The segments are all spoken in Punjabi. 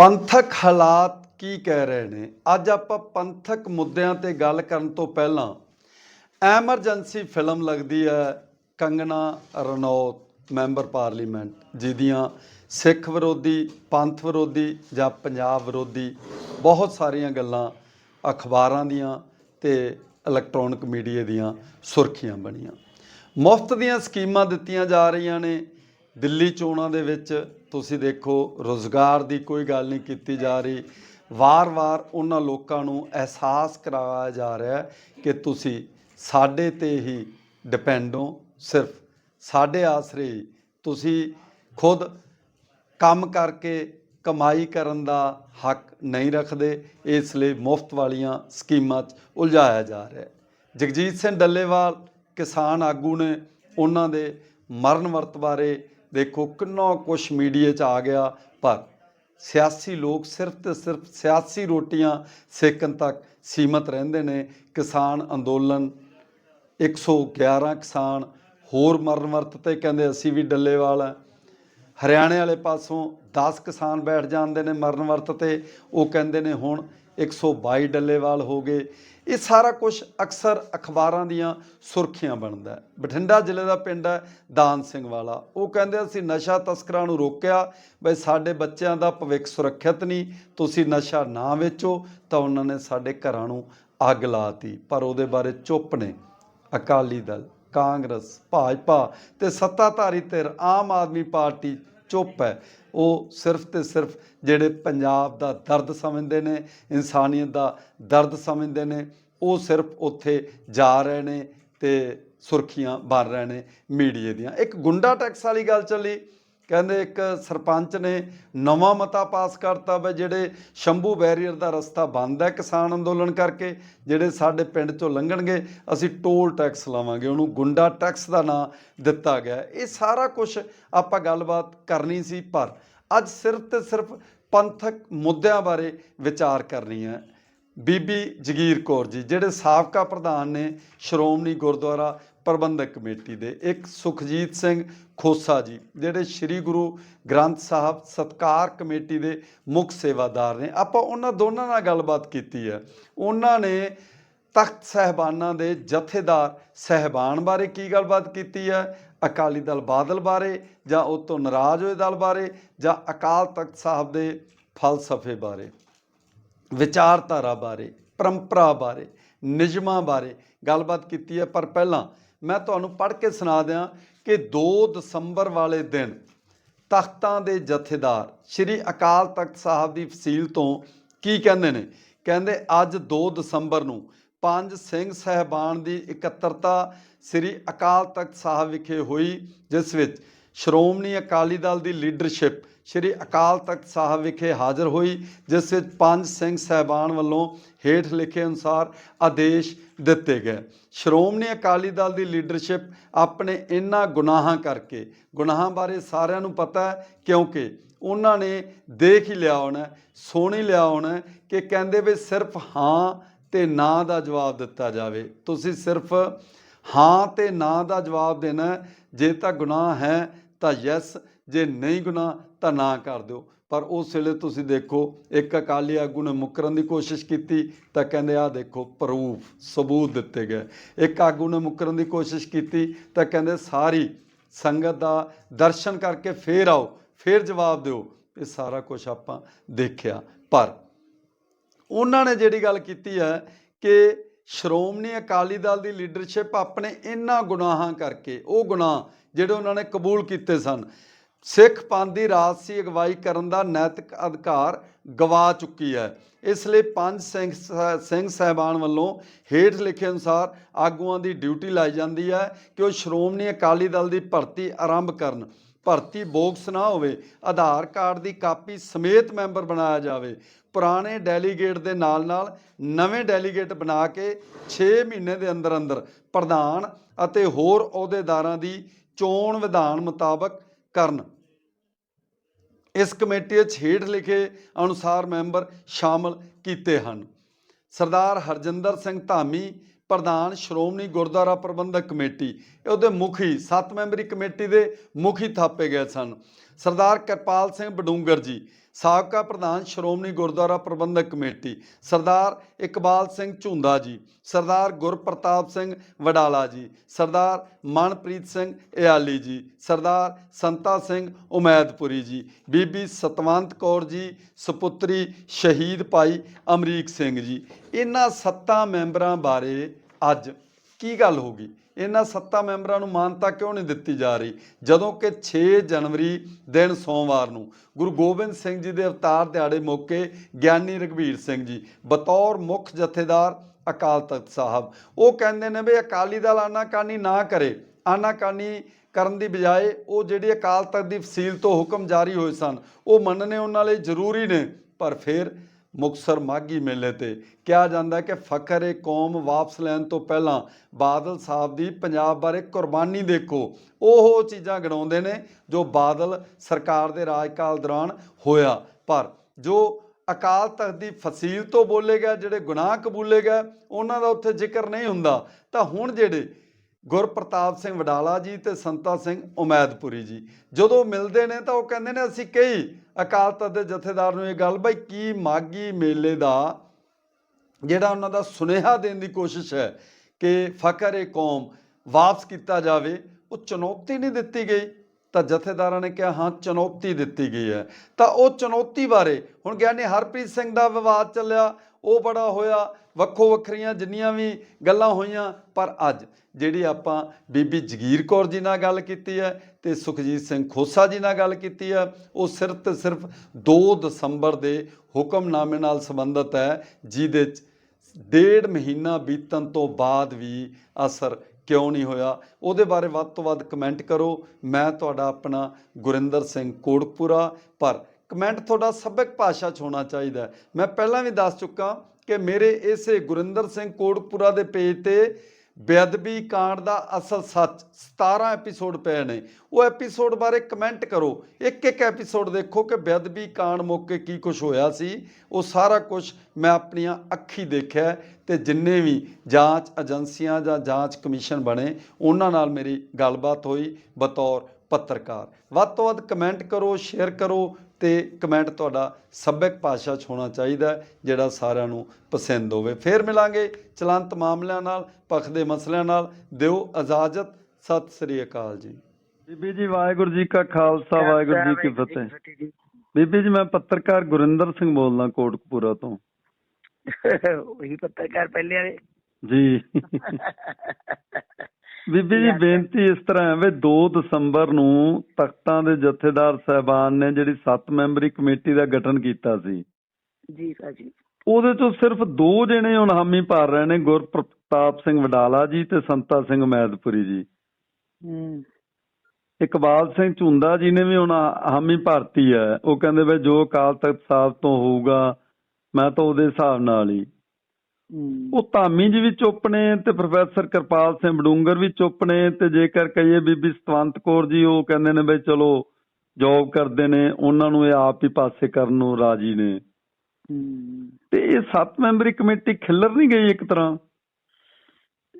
ਪੰਥਕ ਹਾਲਾਤ ਕੀ ਕਹਿ ਰਹੇ ਨੇ? ਅੱਜ ਆਪਾਂ ਪੰਥਕ ਮੁੱਦਿਆਂ ਤੇ ਗੱਲ ਕਰਨ ਤੋਂ ਪਹਿਲਾਂ ਐਮਰਜੈਂਸੀ ਫਿਲਮ ਲੱਗਦੀ ਹੈ ਕੰਗਨਾ ਰਣੌਤ, ਮੈਂਬਰ ਪਾਰਲੀਮੈਂਟ, ਜਿਹਦੀਆਂ ਸਿੱਖ ਵਿਰੋਧੀ, ਪੰਥ ਵਿਰੋਧੀ ਜਾਂ ਪੰਜਾਬ ਵਿਰੋਧੀ ਬਹੁਤ ਸਾਰੀਆਂ ਗੱਲਾਂ ਅਖਬਾਰਾਂ ਦੀਆਂ ਤੇ ਇਲੈਕਟ੍ਰੋਨਿਕ ਮੀਡੀਆ ਦੀਆਂ ਸੁਰਖੀਆਂ ਬਣੀਆਂ। ਮੁਫਤ ਦੀਆਂ ਸਕੀਮਾਂ ਦਿੱਤੀਆਂ ਜਾ ਰਹੀਆਂ ਨੇ। ਦਿੱਲੀ ਚੋਣਾਂ ਦੇ ਵਿੱਚ ਤੁਸੀਂ ਦੇਖੋ, ਰੋਜ਼ਗਾਰ ਦੀ ਕੋਈ ਗੱਲ ਨਹੀਂ ਕੀਤੀ ਜਾ ਰਹੀ। ਵਾਰ-ਵਾਰ ਉਹਨਾਂ ਲੋਕਾਂ ਨੂੰ ਅਹਿਸਾਸ ਕਰਾਇਆ ਜਾ ਰਿਹਾ ਕਿ ਤੁਸੀਂ ਸਾਡੇ ਤੇ ਹੀ ਡਿਪੈਂਡ ਹੋ। ਸਿਰਫ ਸਾਡੇ ਆਸਰੇ ਹੀ। ਤੁਸੀਂ ਖੁਦ ਕੰਮ ਕਰਕੇ ਕਮਾਈ ਕਰਨ ਦਾ ਹੱਕ ਨਹੀਂ ਰੱਖਦੇ, ਇਸ ਲਈ ਮੁਫਤ ਵਾਲੀਆਂ ਸਕੀਮਾਂ 'ਚ ਉਲਝਾਇਆ ਜਾ ਰਿਹਾ। ਹੈ ਜਗਜੀਤ ਸਿੰਘ ਡੱਲੇਵਾਲ ਕਿਸਾਨ ਆਗੂ ਨੇ ਉਹਨਾਂ ਦੇ ਮਰਨ ਵਰਤ ਬਾਰੇ ਦੇਖੋ ਕਿੰਨਾ ਕੁਛ ਮੀਡੀਆ 'ਚ ਆ ਗਿਆ, ਪਰ ਸਿਆਸੀ ਲੋਕ ਸਿਰਫ ਤੇ ਸਿਰਫ ਸਿਆਸੀ ਰੋਟੀਆਂ ਸੇਕਣ ਤੱਕ ਸੀਮਤ ਰਹਿੰਦੇ ਨੇ। ਕਿਸਾਨ ਅੰਦੋਲਨ 111 ਕਿਸਾਨ ਹੋਰ ਮਰਨ ਵਰਤ ਤੇ ਕਹਿੰਦੇ ਅਸੀਂ ਵੀ ਡੱਲੇਵਾਲ ਆ ਹਰਿਆਣੇ ਵਾਲੇ ਪਾਸੋਂ 10 ਕਿਸਾਨ ਬੈਠ ਜਾਂਦੇ ਨੇ ਮਰਨ ਵਰਤ ਤੇ, ਉਹ ਕਹਿੰਦੇ ਨੇ ਹੁਣ 122 ਡੱਲੇਵਾਲ ਹੋ ਗਏ। ਇਹ ਸਾਰਾ ਕੁਝ ਅਕਸਰ ਅਖਬਾਰਾਂ ਦੀਆਂ ਸੁਰਖੀਆਂ ਬਣਦਾ ਹੈ। ਬਠਿੰਡਾ ਜ਼ਿਲ੍ਹੇ ਦਾ ਪਿੰਡ ਹੈ, ਦਾਨ ਸਿੰਘ ਵਾਲਾ। ਉਹ ਕਹਿੰਦੇ, ਅਸੀਂ ਨਸ਼ਾ ਤਸਕਰਾਂ ਨੂੰ ਰੋਕਿਆ। ਬਈ ਸਾਡੇ ਬੱਚਿਆਂ ਦਾ ਭਵਿੱਖ ਸੁਰੱਖਿਅਤ ਨਹੀਂ। ਤੁਸੀਂ ਨਸ਼ਾ ਨਾ ਵੇਚੋ ਤਾਂ ਉਹਨਾਂ ਨੇ ਸਾਡੇ ਘਰਾਂ ਨੂੰ ਅੱਗ ਲਾਤੀ ਪਰ ਉਹਦੇ ਬਾਰੇ ਚੁੱਪ ਨੇ ਅਕਾਲੀ ਦਲ, ਕਾਂਗਰਸ, ਭਾਜਪਾ ਤੇ ਸੱਤਾਧਾਰੀ ਧਿਰ, ਆਮ ਆਦਮੀ ਪਾਰਟੀ ਚੁੱਪ ਹੈ। ਉਹ ਸਿਰਫ ਤੇ ਸਿਰਫ ਜਿਹੜੇ ਪੰਜਾਬ ਦਾ ਦਰਦ ਸਮਝਦੇ ਨੇ, ਇਨਸਾਨੀਅਤ ਦਾ ਦਰਦ ਸਮਝਦੇ ਨੇ, ਉਹ ਸਿਰਫ ਉੱਥੇ ਜਾ ਰਹੇ ਨੇ ਤੇ ਸੁਰਖੀਆਂ ਭਰ ਰਹੇ ਨੇ ਮੀਡੀਆ ਦੀਆਂ। ਇੱਕ ਗੁੰਡਾ ਟੈਕਸ ਵਾਲੀ ਗੱਲ ਚੱਲੀ। ਕਹਿੰਦੇ ਇੱਕ ਸਰਪੰਚ ਨੇ ਨਵਾਂ ਮਤਾ ਪਾਸ ਕਰਤਾ ਵਾ, ਜਿਹੜੇ ਸ਼ੰਭੂ ਬੈਰੀਅਰ ਦਾ ਰਸਤਾ ਬੰਦ ਹੈ ਕਿਸਾਨ ਅੰਦੋਲਨ ਕਰਕੇ, ਜਿਹੜੇ ਸਾਡੇ ਪਿੰਡ ਚੋਂ ਲੰਘਣਗੇ, ਅਸੀਂ ਟੋਲ ਟੈਕਸ ਲਾਵਾਂਗੇ, ਉਹਨੂੰ ਗੁੰਡਾ ਟੈਕਸ ਦਾ ਨਾਂ ਦਿੱਤਾ ਗਿਆ ਇਹ ਸਾਰਾ ਕੁਝ ਆਪਾਂ ਗੱਲਬਾਤ ਕਰਨੀ ਸੀ, ਪਰ ਅੱਜ ਸਿਰਫ ਤੇ ਸਿਰਫ ਪੰਥਕ ਮੁੱਦਿਆਂ ਬਾਰੇ ਵਿਚਾਰ ਕਰਨੀ ਹੈ। ਬੀਬੀ ਜਗੀਰ ਕੌਰ ਜੀ, ਜਿਹੜੇ ਸਾਬਕਾ ਪ੍ਰਧਾਨ ਨੇ ਸ਼੍ਰੋਮਣੀ ਗੁਰਦੁਆਰਾ ਪ੍ਰਬੰਧਕ ਕਮੇਟੀ ਦੇ ਇੱਕ ਸੁਖਜੀਤ ਸਿੰਘ ਖੋਸਾ ਜੀ, ਜਿਹੜੇ ਸ੍ਰੀ ਗੁਰੂ ਗ੍ਰੰਥ ਸਾਹਿਬ ਸਤਕਾਰ ਕਮੇਟੀ ਦੇ ਮੁੱਖ ਸੇਵਾਦਾਰ ਨੇ। ਆਪਾਂ ਉਹਨਾਂ ਦੋਨਾਂ ਨਾਲ ਗੱਲਬਾਤ ਕੀਤੀ ਹੈ। ਉਹਨਾਂ ਨੇ ਤਖਤ ਸਹਿਬਾਨਾਂ ਦੇ ਜਥੇਦਾਰ ਸਹਿਬਾਨ ਬਾਰੇ ਕੀ ਗੱਲਬਾਤ ਕੀਤੀ ਹੈ? ਅਕਾਲੀ ਦਲ ਬਾਦਲ ਬਾਰੇ ਜਾਂ ਉਹ ਤੋਂ ਨਾਰਾਜ਼ ਹੋਏ ਦਲ ਬਾਰੇ ਜਾਂ ਅਕਾਲ ਤਖਤ ਸਾਹਿਬ ਦੇ ਫਲਸਫੇ ਬਾਰੇ? ਵਿਚਾਰਧਾਰਾ ਬਾਰੇ, ਪਰੰਪਰਾ ਬਾਰੇ, ਨਿਯਮਾਂ ਬਾਰੇ ਗੱਲਬਾਤ ਕੀਤੀ ਹੈ। ਪਰ ਪਹਿਲਾਂ ਮੈਂ ਤੁਹਾਨੂੰ ਪੜ੍ਹ ਕੇ ਸੁਣਾ ਦਿਆਂ ਕਿ 2 ਦਸੰਬਰ ਵਾਲੇ ਦਿਨ ਤਖਤਾਂ ਦੇ ਜਥੇਦਾਰ ਸ੍ਰੀ ਅਕਾਲ ਤਖਤ ਸਾਹਿਬ ਦੀ ਫਸੀਲ ਤੋਂ ਕੀ ਕਹਿੰਦੇ ਨੇ? ਕਹਿੰਦੇ, ਅੱਜ 2 ਦਸੰਬਰ ਨੂੰ ਪੰਜ ਸਿੰਘ ਸਹਿਬਾਨ ਦੀ ਇਕੱਤਰਤਾ ਸ੍ਰੀ ਅਕਾਲ ਤਖਤ ਸਾਹਿਬ ਵਿਖੇ ਹੋਈ, ਜਿਸ ਵਿੱਚ ਸ਼੍ਰੋਮਣੀ ਅਕਾਲੀ ਦਲ ਦੀ ਲੀਡਰਸ਼ਿਪ ਸ੍ਰੀ ਅਕਾਲ ਤਖਤ ਸਾਹਿਬ ਵਿਖੇ ਹਾਜ਼ਰ ਹੋਈ, ਜਿਸ ਵਿੱਚ ਪੰਜ ਸਿੰਘ ਸਹਿਬਾਨ ਵੱਲੋਂ ਹੇਠ ਲਿਖੇ ਅਨੁਸਾਰ ਆਦੇਸ਼ ਦਿੱਤੇ ਗਏ। ਸ਼੍ਰੋਮਣੀ ਅਕਾਲੀ ਦਲ ਦੀ ਲੀਡਰਸ਼ਿਪ ਆਪਣੇ ਇਹਨਾਂ ਗੁਨਾਹਾਂ ਕਰਕੇ, ਗੁਨਾਹਾਂ ਬਾਰੇ ਸਾਰਿਆਂ ਨੂੰ ਪਤਾ ਹੈ, ਕਿਉਂਕਿ ਉਹਨਾਂ ਨੇ ਦੇਖ ਹੀ ਲਿਆ ਹੋਣਾ ਸੁਣ ਹੀ ਲਿਆ ਹੋਣਾ ਕਿ ਕਹਿੰਦੇ ਵੀ ਸਿਰਫ ਹਾਂ ਤੇ ਨਾ ਦਾ ਜਵਾਬ ਦਿੱਤਾ ਜਾਵੇ। ਤੁਸੀਂ ਸਿਰਫ ਹਾਂ ਤੇ ਨਾ ਦਾ ਜਵਾਬ ਦੇਣਾ ਜੇ ਤਾਂ ਗੁਨਾਹ ਹੈ ਤਾਂ ਯੈਸ ਜੇ ਨਹੀਂ ਗੁਨਾਹ ਤਾਂ ਨਾ ਕਰ ਦਿਓ। ਪਰ ਉਸ ਵੇਲੇ ਤੁਸੀਂ ਦੇਖੋ, ਇੱਕ ਅਕਾਲੀ ਆਗੂ ਨੇ ਮੁਕਰਨ ਦੀ ਕੋਸ਼ਿਸ਼ ਕੀਤੀ, ਤਾਂ ਕਹਿੰਦੇ ਆ ਦੇਖੋ, ਪ੍ਰੂਫ, ਸਬੂਤ ਦਿੱਤੇ ਗਏ। ਇੱਕ ਆਗੂ ਨੇ ਮੁਕਰਨ ਦੀ ਕੋਸ਼ਿਸ਼ ਕੀਤੀ, ਤਾਂ ਕਹਿੰਦੇ ਸਾਰੀ ਸੰਗਤ ਦਾ ਦਰਸ਼ਨ ਕਰਕੇ ਫੇਰ ਆਓ, ਫੇਰ ਜਵਾਬ ਦਿਓ। ਇਹ ਸਾਰਾ ਕੁਝ ਆਪਾਂ ਦੇਖਿਆ। ਪਰ ਉਹਨਾਂ ਨੇ ਜਿਹੜੀ ਗੱਲ ਕੀਤੀ ਹੈ ਕਿ ਸ਼੍ਰੋਮਣੀ ਅਕਾਲੀ ਦਲ ਦੀ ਲੀਡਰਸ਼ਿਪ ਆਪਣੇ ਇਹਨਾਂ ਗੁਨਾਹਾਂ ਕਰਕੇ, ਉਹ ਗੁਨਾਹ ਜਿਹੜੇ ਉਹਨਾਂ ਨੇ ਕਬੂਲ ਕੀਤੇ ਸਨ ਸਿੱਖ ਪੰਥ ਦੀ ਰਾਜਸੀ ਅਗਵਾਈ ਕਰਨ ਦਾ ਨੈਤਿਕ ਅਧਿਕਾਰ ਗਵਾ ਚੁੱਕੀ ਹੈ। ਇਸ ਲਈ ਪੰਜ ਸਿੰਘ ਸਹਿ- ਸਿੰਘ ਸਹਿਬਾਨ ਵੱਲੋਂ ਹੇਠ ਲਿਖੇ ਅਨੁਸਾਰ ਆਗੂਆਂ ਦੀ ਡਿਊਟੀ ਲਾਈ ਜਾਂਦੀ ਹੈ ਕਿ ਉਹ ਸ਼੍ਰੋਮਣੀ ਅਕਾਲੀ ਦਲ ਦੀ ਭਰਤੀ ਆਰੰਭ ਕਰਨ। ਭਰਤੀ ਬੋਕਸ ਨਾ ਹੋਵੇ, ਆਧਾਰ ਕਾਰਡ ਦੀ ਕਾਪੀ ਸਮੇਤ ਮੈਂਬਰ ਬਣਾਇਆ ਜਾਵੇ। ਪੁਰਾਣੇ ਡੈਲੀਗੇਟ ਦੇ ਨਾਲ-ਨਾਲ ਨਵੇਂ ਡੈਲੀਗੇਟ ਬਣਾ ਕੇ 6 ਮਹੀਨੇ ਦੇ ਅੰਦਰ ਅੰਦਰ ਪ੍ਰਧਾਨ ਅਤੇ ਹੋਰ ਅਹੁਦੇਦਾਰਾਂ ਦੀ ਚੋਣ ਵਿਧਾਨ ਮੁਤਾਬਕ ਕਰਨ। ਇਸ ਕਮੇਟੀ ਵਿੱਚ ਹੇਠ ਲਿਖੇ ਅਨੁਸਾਰ ਮੈਂਬਰ ਸ਼ਾਮਲ ਕੀਤੇ ਹਨ। ਸਰਦਾਰ ਹਰਜਿੰਦਰ ਸਿੰਘ ਧਾਮੀ, ਪ੍ਰਧਾਨ ਸ਼੍ਰੋਮਣੀ ਗੁਰਦੁਆਰਾ ਪ੍ਰਬੰਧਕ ਕਮੇਟੀ, ਇਹ ਉਹਦੇ ਮੁਖੀ 7 ਮੈਂਬਰੀ ਕਮੇਟੀ ਦੇ ਮੁਖੀ ਥਾਪੇ ਗਏ ਸਨ। ਸਰਦਾਰ ਕਿਰਪਾਲ ਸਿੰਘ ਬਡੂੰਗਰ ਜੀ ਸਾਬਕਾ ਪ੍ਰਧਾਨ ਸ਼੍ਰੋਮਣੀ ਗੁਰਦੁਆਰਾ ਪ੍ਰਬੰਧਕ ਕਮੇਟੀ, ਸਰਦਾਰ ਇਕਬਾਲ ਸਿੰਘ ਝੁੰਦਾ ਜੀ, ਸਰਦਾਰ ਗੁਰਪ੍ਰਤਾਪ ਸਿੰਘ ਵਡਾਲਾ ਜੀ, ਸਰਦਾਰ ਮਨਪ੍ਰੀਤ ਸਿੰਘ ਇਆਲੀ ਜੀ, ਸਰਦਾਰ ਸੰਤਾ ਸਿੰਘ ਉਮੈਦਪੁਰੀ ਜੀ, ਬੀਬੀ ਸਤਵੰਤ ਕੌਰ ਜੀ, ਸੁਪੁੱਤਰੀ ਸ਼ਹੀਦ ਭਾਈ ਅਮਰੀਕ ਸਿੰਘ ਜੀ। ਇਹਨਾਂ ਸੱਤਾਂ ਮੈਂਬਰਾਂ ਬਾਰੇ ਅੱਜ ਕੀ ਗੱਲ ਹੋ ਗਈ? ਇਹਨਾਂ ਸੱਤਾ ਮੈਂਬਰਾਂ ਨੂੰ ਮਾਨਤਾ ਕਿਉਂ ਨਹੀਂ ਦਿੱਤੀ ਜਾ ਰਹੀ? ਜਦੋਂ ਕਿ 6 ਜਨਵਰੀ ਦਿਨ ਸੋਮਵਾਰ ਨੂੰ ਗੁਰੂ ਗੋਬਿੰਦ ਸਿੰਘ ਜੀ ਦੇ ਅਵਤਾਰ ਦਿਹਾੜੇ ਮੌਕੇ ਗਿਆਨੀ ਰਘਵੀਰ ਸਿੰਘ ਜੀ, ਬਤੌਰ ਮੁੱਖ ਜਥੇਦਾਰ ਅਕਾਲ ਤਖਤ ਸਾਹਿਬ, ਉਹ ਕਹਿੰਦੇ ਨੇ ਵੀ ਅਕਾਲੀ ਦਲ ਆਨਾਕਾਨੀ ਨਾ ਕਰੇ। ਆਨਾਕਾਨੀ ਕਰਨ ਦੀ ਬਜਾਏ ਉਹ ਜਿਹੜੀ ਅਕਾਲ ਤਖਤ ਦੀ ਫਸੀਲ ਤੋਂ ਹੁਕਮ ਜਾਰੀ ਹੋਏ ਸਨ, ਉਹ ਮੰਨਣੇ ਉਹਨਾਂ ਲਈ ਜ਼ਰੂਰੀ ਨੇ, ਪਰ ਫਿਰ ਮੁਕਸਰ ਮਾਗੀ ਮੇਲੇ ਤੇ। ਕਿਹਾ ਜਾਂਦਾ ਕਿ ਫਖਰ ਏ ਕੌਮ ਵਾਪਸ ਲੈਣ ਤੋਂ ਪਹਿਲਾਂ ਬਾਦਲ ਸਾਹਿਬ ਦੀ ਪੰਜਾਬ ਬਾਰੇ ਕੁਰਬਾਨੀ ਦੇਖੋ। ਉਹ ਚੀਜ਼ਾਂ ਗਣਾਉਂਦੇ ਨੇ ਜੋ ਬਾਦਲ ਸਰਕਾਰ ਦੇ ਰਾਜਕਾਲ ਦੌਰਾਨ ਹੋਇਆ। ਪਰ ਜੋ ਅਕਾਲ ਤਖਤ ਦੀ ਫਸੀਲ ਤੋਂ ਬੋਲੇ ਗਏ ਜਿਹੜੇ ਗੁਨਾਹ ਕਬੂਲੇ ਗਏ ਉਹਨਾਂ ਦਾ ਉੱਥੇ ਜ਼ਿਕਰ ਨਹੀਂ ਹੁੰਦਾ। ਤਾਂ ਹੁਣ ਜਿਹੜੇ ਗੁਰਪ੍ਰਤਾਪ ਸਿੰਘ ਵਡਾਲਾ ਜੀ ਤੇ ਸੰਤਾ ਸਿੰਘ ਉਮੈਦਪੁਰੀ ਜੀ। ਜਦੋਂ ਮਿਲਦੇ ਨੇ ਤਾਂ ਉਹ ਕਹਿੰਦੇ ਨੇ, ਅਸੀਂ ਕਈ ਅਕਾਲ ਤਖਤ ਦੇ ਜਥੇਦਾਰ ਨੂੰ ਇਹ ਗੱਲ, ਬਈ ਕੀ ਮਾਗੀ ਮੇਲੇ ਦਾ ਜਿਹੜਾ ਉਹਨਾਂ ਦਾ ਸੁਨੇਹਾ ਦੇਣ ਦੀ ਕੋਸ਼ਿਸ਼ ਹੈ ਕਿ ਫਕਰ ਏ ਕੌਮ ਵਾਪਸ ਕੀਤਾ ਜਾਵੇ, ਉਹ ਚੁਣੌਤੀ ਨਹੀਂ ਦਿੱਤੀ ਗਈ? ਤਾਂ ਜਥੇਦਾਰਾਂ ਨੇ ਕਿਹਾ, ਹਾਂ, ਚੁਣੌਤੀ ਦਿੱਤੀ ਗਈ ਹੈ। ਤਾਂ ਉਹ ਚੁਣੌਤੀ ਬਾਰੇ ਹੁਣ ਗਿਆਨੀ ਹਰਪ੍ਰੀਤ ਸਿੰਘ ਦਾ ਵਿਵਾਦ ਚੱਲਿਆ ਉਹ ਬੜਾ ਹੋਇਆ, ਵੱਖੋ ਵੱਖਰੀਆਂ ਜਿੰਨੀਆਂ ਵੀ ਗੱਲਾਂ ਹੋਈਆਂ, ਪਰ ਅੱਜ ਜਿਹੜੀ ਆਪਾਂ ਬੀਬੀ ਜਗੀਰ ਕੌਰ ਜੀ ਨਾਲ ਗੱਲ ਕੀਤੀ ਹੈ ਤੇ ਸੁਖਜੀਤ ਸਿੰਘ ਖੋਸਾ ਜੀ ਨਾਲ ਗੱਲ ਕੀਤੀ ਹੈ, ਉਹ ਸਿਰਫ ਤੇ ਸਿਰਫ 2 ਦਸੰਬਰ ਦੇ ਹੁਕਮਨਾਮੇ ਨਾਲ ਸੰਬੰਧਿਤ ਹੈ, ਜਿਹਦੇ 'ਚ ਡੇਢ ਮਹੀਨਾ ਬੀਤਣ ਤੋਂ ਬਾਅਦ ਵੀ ਅਸਰ ਕਿਉਂ ਨਹੀਂ ਹੋਇਆ। ਉਹਦੇ ਬਾਰੇ ਵੱਧ ਤੋਂ ਵੱਧ ਕਮੈਂਟ ਕਰੋ। ਮੈਂ ਤੁਹਾਡਾ ਆਪਣਾ ਗੁਰਿੰਦਰ ਸਿੰਘ ਕੋੜਪੁਰਾ ਪਰ ਕਮੈਂਟ ਤੁਹਾਡਾ ਸੱਭਿਅਕ ਭਾਸ਼ਾ 'ਚ ਹੋਣਾ ਚਾਹੀਦਾ ਮੈਂ ਪਹਿਲਾਂ ਵੀ ਦੱਸ ਚੁੱਕਾ ਕਿ ਮੇਰੇ ਇਸੇ ਗੁਰਿੰਦਰ ਸਿੰਘ ਕੋਟਪੁਰਾ ਦੇ ਪੇਜ ਤੇ ਬੇਅਦਬੀ ਕਾਂਡ ਦਾ ਅਸਲ ਸੱਚ 17 ਐਪੀਸੋਡ ਪਏ ਨੇ। ਉਹ ਐਪੀਸੋਡ ਬਾਰੇ ਕਮੈਂਟ ਕਰੋ। ਇੱਕ ਇੱਕ ਐਪੀਸੋਡ ਦੇਖੋ ਕਿ ਬੇਅਦਬੀ ਕਾਂਡ ਮੌਕੇ ਕੀ ਕੁਝ ਹੋਇਆ ਸੀ। ਉਹ ਸਾਰਾ ਕੁਝ ਮੈਂ ਆਪਣੀਆਂ ਅੱਖੀ ਦੇਖਿਆ ਹੈ ਤੇ ਜਿੰਨੇ ਵੀ ਜਾਂਚ ਏਜੰਸੀਆਂ ਜਾਂ ਜਾਂਚ ਕਮਿਸ਼ਨ ਬਣੇ, ਉਹਨਾਂ ਨਾਲ ਮੇਰੀ ਗੱਲਬਾਤ ਹੋਈ ਬਤੌਰ ਪੱਤਰਕਾਰ। ਵੱਧ ਤੋਂ ਵੱਧ ਕਮੈਂਟ ਕਰੋ, ਸ਼ੇਅਰ ਕਰੋ ਤੇ ਕਮੈਂਟ ਤੁਹਾਡਾ ਸੱਭਿਅਕ ਭਾਸ਼ਾ 'ਚ ਹੋਣਾ ਚਾਹੀਦਾ ਜਿਹੜਾ ਸਾਰਿਆਂ ਨੂੰ ਪਸੰਦ ਹੋਵੇ। ਫੇਰ ਮਿਲਾਂਗੇ ਚਲੰਤ ਮਾਮਲਿਆਂ ਨਾਲ ਪੱਖ ਦੇ ਮਸਲਿਆਂ ਨਾਲ। ਦਿਓ ਇਜਾਜ਼ਤ। ਸਤਿ ਸ੍ਰੀ ਅਕਾਲ ਜੀ। ਬੀਬੀ ਜੀ ਵਾਹਿਗੁਰੂ ਜੀ ਕਾ ਖਾਲਸਾ ਵਾਹਿਗੁਰੂ ਜੀ ਕੀ ਫਤਿਹ। ਬੀਬੀ ਜੀ ਮੈਂ ਪੱਤਰਕਾਰ ਗੁਰਿੰਦਰ ਸਿੰਘ ਬੋਲਦਾ ਕੋਟਕਪੂਰਾ ਤੋਂ। ਉਹੀ ਪੱਤਰਕਾਰ ਪਹਿਲੇ ਵਾਲੇ। ਜੀ। ਬੀਬੀ ਜੀ ਬੇਨਤੀ ਇਸ ਤਰ੍ਹਾਂ ਹੈ ਵੀ 2 ਦਸੰਬਰ ਨੂੰ ਤਖਤਾਂ ਦੇ ਜਥੇਦਾਰ ਸਹਿਬਾਨ ਨੇ ਜਿਹੜੀ 7 ਮੈਂਬਰੀ ਕਮੇਟੀ ਦਾ ਗਠਨ ਕੀਤਾ ਸੀ। ਜੀ ਸਰ ਜੀ ਉਹਦੇ ਤੋਂ ਸਿਰਫ ਦੋ ਜਣੇ ਹੁਣ ਹਾਮੀ ਭਰ ਰਹੇ ਨੇ ਗੁਰਪ੍ਰਤਾਪ ਸਿੰਘ ਵਡਾਲਾ ਜੀ ਤੇ ਸੰਤਾ ਸਿੰਘ ਮੈਦਪੁਰੀ ਜੀ। ਹੂੰ। ਇਕਬਾਲ ਸਿੰਘ ਝੁੰਦਾ ਜੀ ਨੇ ਵੀ ਹੁਣ ਹਾਮੀ ਭਰਤੀ ਹੈ। ਉਹ ਕਹਿੰਦੇ ਵੀ ਜੋ ਅਕਾਲ ਤਖਤ ਸਾਹਿਬ ਤੋਂ ਹੋਊਗਾ ਮੈਂ ਤਾਂ ਉਹਦੇ ਹਿਸਾਬ ਨਾਲ ਹੂੰ। ਉਹ ਧਾਮੀ ਜੀ ਵੀ ਚੁੱਪ ਨੇ ਤੇ ਪ੍ਰੋਫੈਸਰ ਕਿਰਪਾਲ ਸਿੰਘ ਬਡੂੰਗਰ ਵੀ ਚੁੱਪ ਨੇ ਤੇ ਜੇਕਰ ਕਹੀਏ ਬੀਬੀ ਸਤਵੰਤ ਕੌਰ ਜੀ ਉਹ ਕਹਿੰਦੇ ਨੇ ਬਈ ਚਲੋ ਜੌਬ ਕਰਦੇ ਨੇ ਉਹਨਾਂ ਨੂੰ ਇਹ ਆਪ ਹੀ ਪਾਸੇ ਕਰਨ ਨੂੰ ਰਾਜੀ ਨੇ। ਤੇ ਇਹ ਸੱਤ ਮੈਂਬਰੀ ਕਮੇਟੀ ਖਿੱਲਰ ਨਹੀਂ ਗਈ ਇੱਕ ਤਰ੍ਹਾਂ?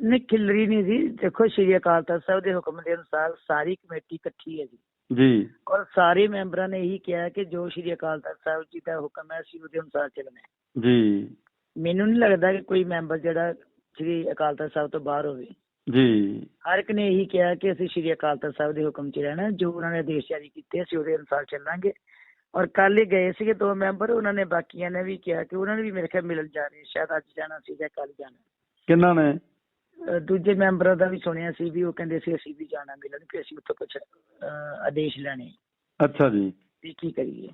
ਨਹੀਂ ਖਿਲਰੀ ਨਹੀਂ ਜੀ। ਦੇਖੋ ਸ਼੍ਰੀ ਅਕਾਲ ਤਖਤ ਸਾਹਿਬ ਦੇ ਹੁਕਮ ਦੇ ਅਨੁਸਾਰ ਸਾਰੀ ਕਮੇਟੀ ਇਕੱਠੀ ਹੈ ਜੀ। ਜੀ। ਔਰ ਸਾਰੇ ਮੈਂਬਰਾਂ ਨੇ ਇਹੀ ਕਿਹਾ ਕਿ ਜੋ ਸ਼੍ਰੀ ਅਕਾਲ ਤਖਤ ਸਾਹਿਬ ਜੀ ਦਾ ਹੁਕਮ ਹੈ ਅਸੀਂ ਉਹਦੇ ਅਨੁਸਾਰ ਚੱਲਣਾ ਜੀ। ਮੈਨੂੰ ਨਹੀਂ ਲੱਗਦਾ ਕਿ ਕੋਈ ਮੈਂਬਰ ਜਿਹੜਾ ਸ਼੍ਰੀ ਅਕਾਲ ਤਖਤ ਸਾਹਿਬ ਤੋਂ ਬਾਹਰ ਹੋਵੇ। ਜੀ। ਹਰ ਇੱਕ ਨੇ ਇਹੀ ਕਿਹਾ ਕਿ ਅਸੀਂ ਸ਼੍ਰੀ ਅਕਾਲ ਤਖਤ ਸਾਹਿਬ ਦੇ ਹੁਕਮ 'ਚ ਰਹਿਣਾ। ਜੋ ਉਹਨਾਂ ਨੇ ਆਦੇਸ਼ ਜਾਰੀ ਕੀਤੇ ਅਸੀਂ ਉਹਦੇ ਅਨੁਸਾਰ ਚੱਲਾਂਗੇ। ਔਰ ਕੱਲ ਹੀ ਗਏ ਸੀਗੇ ਦੋ ਮੈਂਬਰ ਉਹਨਾਂ ਨੇ ਬਾਕੀਆਂ ਨੇ ਵੀ ਕਿਹਾ ਕਿ ਉਹਨਾਂ ਨੇ ਵੀ ਮੇਰੇ ਖਿਆਲ ਮਿਲਣ ਜਾ ਰਹੇ ਸ਼ਾਇਦ ਅੱਜ ਜਾਣਾ ਸੀ ਜਾਂ ਕੱਲ ਜਾਣਾ। ਕਿੰਨਾ ਨੇ? ਦੂਜੇ ਮੈਂਬਰਾਂ ਦਾ ਵੀ ਸੁਣਿਆ ਸੀ ਵੀ ਉਹ ਕਹਿੰਦੇ ਸੀ ਅਸੀਂ ਵੀ ਜਾਣਾ ਮਿਲਣ ਕਿ ਅਸੀਂ ਉੱਥੋਂ ਕੁਝ ਆਦੇਸ਼ ਲੈਣੇ। ਅੱਛਾ ਜੀ। ਵੀ ਕੀ ਕਰੀਏ?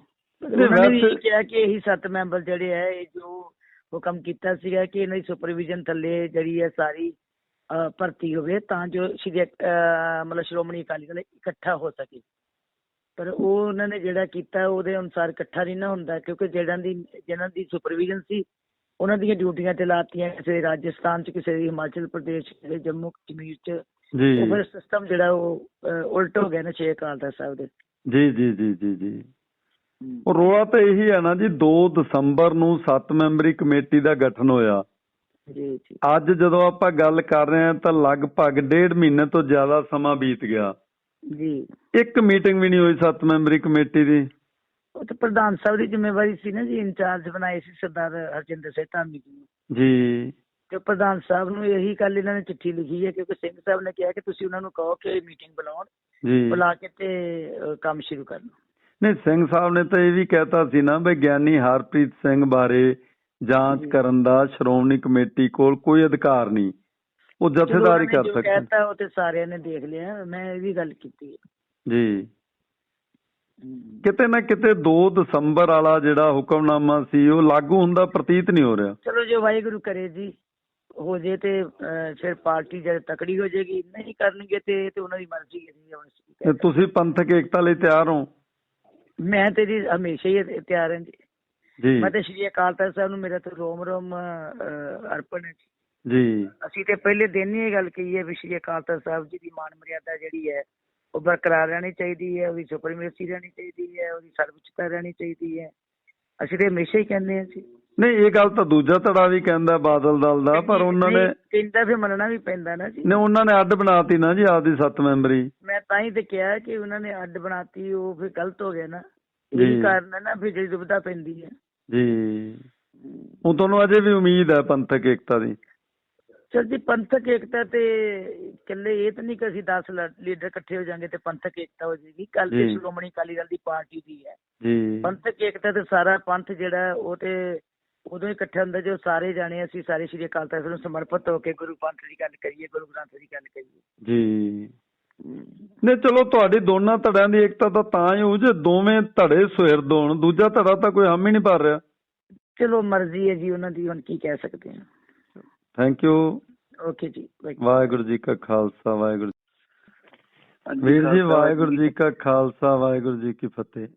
ਉਹਨਾਂ ਨੇ ਵੀ ਕਿਹਾ ਕਿ ਇਹੀ ਸੱਤ ਮੈਂਬਰ ਜਿਹੜੇ ਹੈ ਇਹ ਜੋ ਹੁਕਮ ਕੀਤਾ ਸੀਗਾ ਕਿ ਇਹਨਾਂ ਦੀ ਸੁਪਰਵਿਜ਼ਨ ਥੱਲੇ ਜਿਹੜੀ ਹੈ ਸਾਰੀ ਭਰਤੀ ਹੋਵੇ ਤਾਂ ਜੋ ਸ਼੍ਰੀ ਮਤਲਬ ਸ਼੍ਰੋਮਣੀ ਅਕਾਲੀ ਦਲ ਇਕੱਠਾ ਹੋ ਸਕੇ। ਪਰ ਉਹ ਉਹਨਾਂ ਨੇ ਜਿਹੜਾ ਕੀਤਾ ਉਹਦੇ ਅਨੁਸਾਰ ਇਕੱਠਾ ਨਹੀਂ ਨਾ ਹੁੰਦਾ ਕਿਉਂਕਿ ਜਿਹੜਾਂ ਦੀ ਜਿਹਨਾਂ ਦੀ ਸੁਪਰਵਿਜ਼ਨ ਸੀ ਉਹਨਾਂ ਦੀਆਂ ਡਿਊਟੀਆਂ ਤੇ ਲਾਤੀਆਂ ਕਿਸੇ ਰਾਜਸਥਾਨ ਚ ਕਿਸੇ ਦੀ ਹਿਮਾਚਲ ਪ੍ਰਦੇਸ਼ ਕਿਸੇ ਜੰਮੂ ਕਸ਼ਮੀਰ ਚ। ਜੀ। ਉਹ ਫਿਰ ਸਿਸਟਮ ਜਿਹੜਾ ਉਹ ਉਲਟ ਹੋ ਗਿਆ ਨਾ ਛੇ ਅਕਾਲ ਤਖਤ ਸਾਹਿਬ ਦੇ। ਜੀ ਜੀ ਜੀ ਜੀ ਜੀ। ਉਹ ਰੋਲਾ ਤਾਂ ਇਹੀ ਹੈ ਨਾ ਜੀ 2 ਦਸੰਬਰ ਨੂੰ 7 ਮੈਂਬਰੀ ਕਮੇਟੀ ਦਾ ਗਠਨ ਹੋਇਆ। ਜੀ ਜੀ। ਅੱਜ ਜਦੋਂ ਆਪਾਂ ਗੱਲ ਕਰ ਰਹੇ ਹਾਂ ਤਾਂ ਲਗਭਗ ਡੇਢ ਮਹੀਨੇ ਤੋਂ ਜ਼ਿਆਦਾ ਸਮਾਂ ਬੀਤ ਗਿਆ। ਜੀ। ਇੱਕ ਮੀਟਿੰਗ ਵੀ ਨਹੀਂ ਹੋਈ ਸੱਤ ਮੈਂਬਰੀ ਕਮੇਟੀ ਦੀ। ਉਹ ਤਾਂ ਪ੍ਰਧਾਨ ਸਾਹਿਬ ਦੀ ਜ਼ਿੰਮੇਵਾਰੀ ਸੀ ਨਾ ਜੀ ਇੰਚਾਰਜ ਬਣਾਏ ਸੀ ਸਰਦਾਰ ਹਰਜਿੰਦਰ ਸਿੰਘ ਧਾਮੀ ਜੀ ਜੀ। ਤੇ ਪ੍ਰਧਾਨ ਸਾਹਿਬ ਨੂੰ ਇਹੀ ਗੱਲ ਇਹਨਾਂ ਨੇ ਚਿੱਠੀ ਲਿਖੀ ਹੈ ਕਿਉਂਕਿ ਸਿੰਘ ਸਾਹਿਬ ਨੇ ਕਿਹਾ ਕਿ ਤੁਸੀਂ ਉਹਨਾਂ ਨੂੰ ਕਹੋ ਕਿ ਮੀਟਿੰਗ ਬੁਲਾਉਣ ਜੀ। ਬੁਲਾ ਕੇ ਤੇ ਕੰਮ ਸ਼ੁਰੂ ਕਰਨ। ਨਹੀਂ ਸਿੰਘ ਸਾਹਿਬ ਨੇ ਤਾਂ ਇਹ ਵੀ ਕਹਿਤਾ ਸੀ ਨਾ ਵੀ ਗਿਆਨੀ ਹਰਪ੍ਰੀਤ ਸਿੰਘ ਬਾਰੇ ਜਾਂਚ। ਕਰਨ ਦਾ ਸ਼੍ਰੋਮਣੀ ਕਮੇਟੀ ਕੋਲ ਕੋਈ ਅਧਿਕਾਰ ਨਹੀਂ ਉਹ ਜਥੇਦਾਰੀ ਕਰ ਸਕਦੇ ਕਹਤਾ ਉਹ ਤੇ ਸਾਰਿਆਂ ਨੇ ਦੇਖ ਲਿਆ ਮੈਂ ਇਹ ਵੀ ਗੱਲ ਕੀਤੀ ਹੈ ਜੀ। ਕਿਤੇ ਨਾ ਕਿਤੇ 2 ਦਸੰਬਰ ਵਾਲਾ ਜਿਹੜਾ ਹੁਕਮਨਾਮਾ ਸੀ ਉਹ ਲਾਗੂ ਹੁੰਦਾ ਪ੍ਰਤੀਤ ਨਹੀਂ ਹੋ ਰਿਹਾ ਚਲੋ ਜੋ ਵਾਹਿਗੁਰੂ ਕਰੇ ਜੀ ਹੋ ਜੇ ਤੇ ਫਿਰ ਪਾਰਟੀ ਜਦ ਤਕੜੀ ਹੋ ਜਾਏਗੀ ਨਹੀਂ ਕਰਨਗੇ ਤੇ ਤੇ ਉਹਨਾਂ ਦੀ ਮਰਜ਼ੀ ਹੈ ਜੀ ਤੁਸੀਂ ਪੰਥਕ ਏਕਤਾ ਲਈ ਤਿਆਰ ਹੋ। ਮੈਂ ਤੇ ਜੀ ਹਮੇਸ਼ਾ ਹੀ ਤਿਆਰ ਹਾਂ ਜੀ। ਜੀ। ਮੈਂ ਤੇ ਸ਼੍ਰੀ ਅਕਾਲ ਤਖਤ ਸਾਹਿਬ ਨੂੰ ਮੇਰਾ ਤੇ ਰੋਮ ਰੋਮ ਅਰਪਣ ਹੈ ਜੀ। ਜੀ। ਅਸੀਂ ਤੇ ਪਹਿਲੇ ਦਿਨ ਹੀ ਇਹ ਗੱਲ ਕਹੀ ਹੈ ਵੀ ਸ਼੍ਰੀ ਅਕਾਲ ਤਖਤ ਸਾਹਿਬ ਜੀ ਦੀ ਮਾਨ ਮਰਿਆਦਾ ਜਿਹੜੀ ਹੈ ਉਹ ਬਰਕਰਾਰ ਰਹਿਣੀ ਚਾਹੀਦੀ ਹੈ ਉਹਦੀ ਸੁਪਰੀਮੇਸੀ ਰਹਿਣੀ ਚਾਹੀਦੀ ਹੈ ਉਹਦੀ ਸਰਵਉੱਚਤਾ ਰਹਿਣੀ ਚਾਹੀਦੀ ਹੈ। ਅਸੀਂ ਤੇ ਹਮੇਸ਼ਾ ਹੀ ਕਹਿੰਦੇ ਹਾਂ ਜੀ। ਨਹੀਂ ਇਹ ਗੱਲ ਤਾਂ ਦੂਜਾ ਧੜਾ ਵੀ ਕਹਿੰਦਾ ਬਾਦਲ ਦਲ ਦਾ ਪਰ ਉਹਨਾਂ ਨੇ ਨਹੀਂ, ਕਹਿੰਦਾ ਫਿਰ ਮੰਨਣਾ ਵੀ ਪੈਂਦਾ ਨਾ ਜੀ। ਨੇ ਉਹਨਾਂ ਨੇ ਅੱਡ ਬਣਾਤੀ ਨਾ ਜੀ ਆਪਦੀ ਸੱਤ ਮੈਂਬਰੀ। ਮੈਂ ਤਾਂ ਹੀ ਤੇ ਕਿਹਾ ਕਿ ਉਹਨਾਂ ਨੇ ਅੱਡ ਬਣਾਤੀ ਉਹ ਫਿਰ ਗਲਤ ਹੋ ਗਿਆ ਨਾ। ਜੀ। ਇਹ ਕਾਰਨ ਹੈ ਨਾ ਫਿਰ ਜਿਹੜੀ ਦੁਬਿਧਾ ਪੈਂਦੀ ਹੈ। ਜੀ। ਉਹ ਤੁਹਾਨੂੰ ਅਜੇ ਵੀ ਉਮੀਦ ਹੈ ਪੰਥਕ ਏਕਤਾ ਦੀ? ਚਲ ਜੀ ਪੰਥਕ ਏਕਤਾ ਤੇ ਇਕੱਲੇ ਇਹ ਤਾਂ ਨਹੀਂ ਕਿ ਅਸੀਂ 10 ਲੀਡਰ ਇਕੱਠੇ ਹੋ ਜਾਾਂਗੇ ਤੇ ਪੰਥਕ ਏਕਤਾ ਹੋ ਜਾਏਗੀ। ਕੱਲ ਤੇ। ਸ਼੍ਰੋਮਣੀ ਅਕਾਲੀ ਦਲ ਦੀ ਪਾਰਟੀ ਦੀ ਹੈ। ਜੀ। ਪੰਥਕ ਏਕਤਾ ਤੇ ਸਾਰਾ ਪੰਥ ਜਿਹੜਾ ਉਹ ਤੇ ਉਦੋਂ ਹੀ ਇਕੱਠਾ ਹੁੰਦਾ ਜੋ ਸਾਰੇ ਜਾਣੇ ਅਸੀਂ ਸਾਰੇ ਸ਼੍ਰੀ ਅਕਾਲ ਤਖਤ ਨੂੰ ਸਮਰਪਿਤ ਹੋ ਕੇ ਗੁਰੂ ਪੰਥ ਦੀ ਗੱਲ ਕਰੀਏ ਗੁਰੂ ਗ੍ਰੰਥ ਦੀ ਗੱਲ ਕਰੀਏ। ਜੀ। ਨੇ ਚਲੋ ਤੁਹਾਡੀ ਦੋਨਾਂ ਧੜਿਆਂ ਦੀ ਏਕਤਾ ਤਾਂ ਤਾਂ ਹੀ ਹੋਊ ਜੇ ਦੋਵੇਂ ਧੜੇ ਸੁਹਿਰਦ ਹੋਣ ਦੂਜਾ ਧੜਾ ਤਾਂ ਕੋਈ ਹਮ ਹੀ ਨਹੀਂ ਭਰ ਰਿਹਾ। ਚਲੋ ਮਰਜ਼ੀ ਹੈ ਜੀ ਉਹਨਾਂ ਦੀ ਹੁਣ ਕੀ ਕਹਿ ਸਕਦੇ ਹਾਂ। ਥੈਂਕ ਯੂ ਓਕੇ ਜੀ ਵਾਹਿਗੁਰੂ। ਵਾਹਿਗੁਰੂ ਜੀ ਕਾ ਖਾਲਸਾ ਵਾਹਿਗੁਰੂ ਵੀਰ ਜੀ ਵਾਹਿਗੁਰੂ ਜੀ ਕਾ ਖਾਲਸਾ ਵਾਹਿਗੁਰੂ ਜੀ ਕੀ ਫਤਿਹ।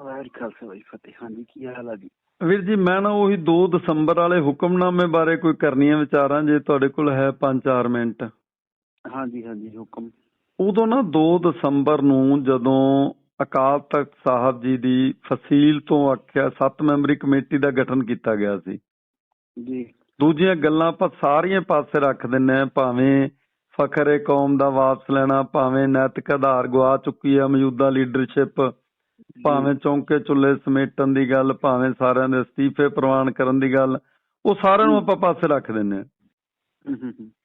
ਵਾਹਿਗੁਰੂ ਖਾਲਸਾ ਵਾਹਿ ਫਤਿਹ। ਹਾਂਜੀ ਕੀ ਹਾਲ ਆ ਜੀ? ਵੀਰ ਜੀ ਮੈਂ ਨਾ ਉਹੀ 2 ਦਸੰਬਰ ਵਾਲੇ ਹੁਕਮਨਾਮੇ ਬਾਰੇ ਕੋਈ ਕਰਨੀਆਂ ਵਿਚਾਰਾਂ ਜੇ ਤੁਹਾਡੇ ਕੋਲ ਹੈ 5-4 ਮਿੰਟ। ਹਾਂਜੀ ਹਾਂਜੀ ਹੁਕਮ। ਉਦੋਂ ਨਾ 2 ਦਸੰਬਰ ਨੂੰ ਜਦੋਂ ਅਕਾਲ ਤਖਤ ਸਾਹਿਬ ਜੀ ਦੀ ਫਸੀਲ ਤੋਂ ਆਖਿਆ 7 ਮੈਂਬਰੀ ਕਮੇਟੀ ਦਾ ਗਠਨ ਕੀਤਾ ਗਿਆ ਸੀ। ਜੀ। ਦੂਜੀਆਂ ਗੱਲਾਂ ਆਪਾਂ ਸਾਰੀਆਂ ਪਾਸੇ ਰੱਖ ਦਿੰਨੇ ਆ ਭਾਵੇਂ ਫਖਰੇ ਕੌਮ ਦਾ ਵਾਪਸ ਲੈਣਾ ਭਾਵੇਂ ਨੈਤਿਕ ਆਧਾਰ ਗਵਾ ਚੁੱਕੀ ਆ ਮੌਜੂਦਾ ਲੀਡਰਸ਼ਿਪ ਭਾਵੇਂ ਚੌਂਕੇ ਚੁੱਲ੍ਹੇ ਸਮੇਟਣ ਦੀ ਗੱਲ ਭਾਵੇਂ ਸਾਰਿਆਂ ਦੇ ਅਸਤੀਫੇ ਪ੍ਰਵਾਨ ਕਰਨ ਦੀ ਗੱਲ ਉਹ ਸਾਰਿਆਂ ਨੂੰ ਆਪਾਂ ਪਾਸੇ ਰੱਖ ਦਿੰਨੇ ਆ